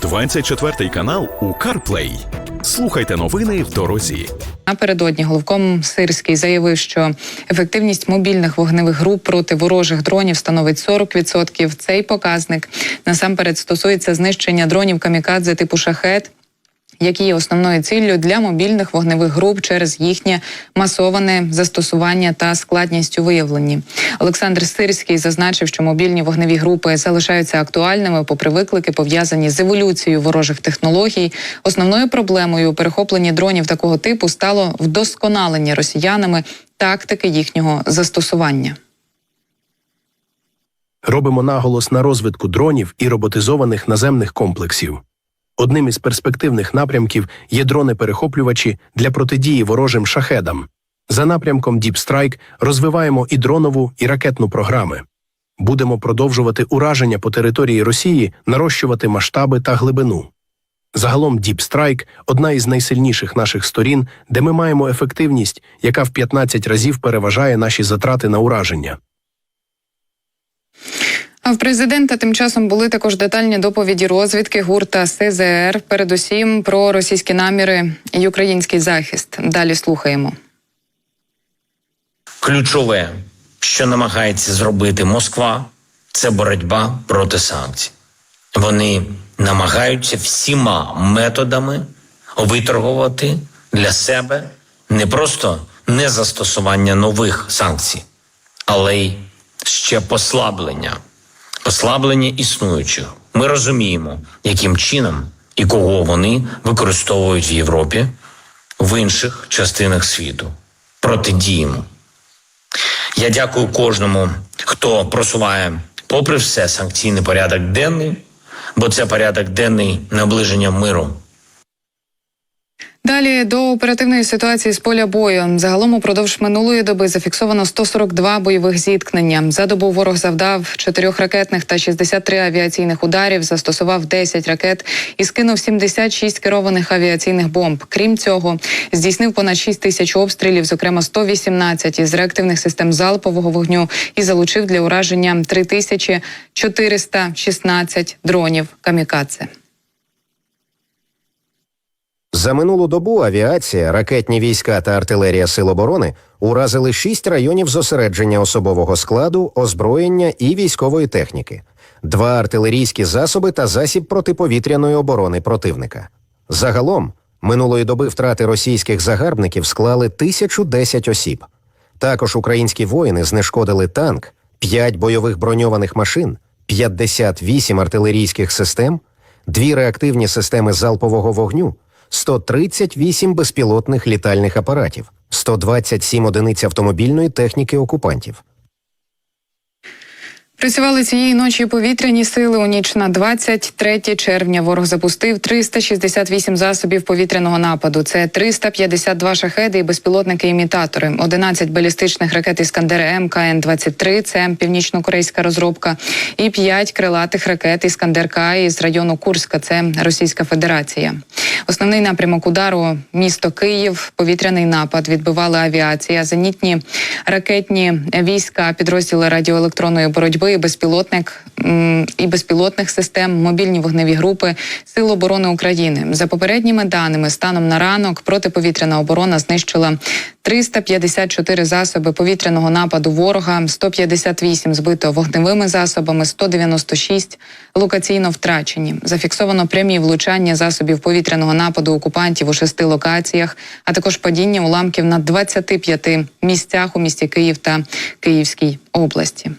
24 канал у CarPlay. Слухайте новини в дорозі. Напередодні головком Сирський заявив, що ефективність мобільних вогневих груп проти ворожих дронів становить 40%. Цей показник насамперед стосується знищення дронів камікадзе типу шахет. Які є основною ціллю для мобільних вогневих груп через їхнє масоване застосування та складність у виявленні. Олександр Сирський зазначив, що мобільні вогневі групи залишаються актуальними, попри виклики, пов'язані з еволюцією ворожих технологій. Основною проблемою у перехопленні дронів такого типу стало вдосконалення росіянами тактики їхнього застосування. Робимо наголос на розвитку дронів і роботизованих наземних комплексів. Одним із перспективних напрямків є дрони-перехоплювачі для протидії ворожим шахедам. За напрямком Deep Strike розвиваємо і дронову, і ракетну програми. Будемо продовжувати ураження по території Росії, нарощувати масштаби та глибину. Загалом Deep Strike – одна із найсильніших наших сторін, де ми маємо ефективність, яка в 15 разів переважає наші затрати на ураження. А в президента тим часом були також детальні доповіді розвідки гурта СЗР, передусім про російські наміри і український захист. Далі слухаємо. Ключове, що намагається зробити Москва, це боротьба проти санкцій. Вони намагаються всіма методами виторгувати для себе не просто незастосування нових санкцій, але й ще послаблення, послаблення існуючих. Ми розуміємо, яким чином і кого вони використовують в Європі, в інших частинах світу. Протидіємо. Я дякую кожному, хто просуває, попри все, санкційний порядок денний, бо це порядок денний наближення миру. Далі до оперативної ситуації з поля бою. Загалом упродовж минулої доби зафіксовано 142 бойових зіткнення. За добу ворог завдав 4 ракетних та 63 авіаційних ударів, застосував 10 ракет і скинув 76 керованих авіаційних бомб. Крім цього, здійснив понад 6 тисяч обстрілів, зокрема 118 із реактивних систем залпового вогню, і залучив для ураження 3416 дронів камікадзе. За минулу добу авіація, ракетні війська та артилерія Сил оборони уразили шість районів зосередження особового складу, озброєння і військової техніки, два артилерійські засоби та засіб протиповітряної оборони противника. Загалом минулої доби втрати російських загарбників склали 1010 осіб. Також українські воїни знешкодили танк, 5 бойових броньованих машин, 58 артилерійських систем, дві реактивні системи залпового вогню. 138 безпілотних літальних апаратів, 127 одиниць автомобільної техніки окупантів. Працювали цієї ночі повітряні сили. У ніч на 23 червня ворог запустив 368 засобів повітряного нападу. Це 352 шахеди і безпілотники-імітатори, 11 балістичних ракет Іскандер М КН-23, це північно-корейська розробка, і 5 крилатих ракет Іскандер К із району Курська. Це Російська Федерація. Основний напрямок удару місто Київ. Повітряний напад відбивали авіація, зенітні ракетні війська, підрозділи радіоелектронної боротьби, безпілотник і безпілотних систем, мобільні вогневі групи Сил оборони України. За попередніми даними, станом на ранок протиповітряна оборона знищила 354 засоби повітряного нападу ворога, 158 збито вогневими засобами, 196 локаційно втрачені. Зафіксовано прямі влучання засобів повітряного нападу окупантів у шести локаціях, а також падіння уламків на 25 місцях у місті Київ та Київській області.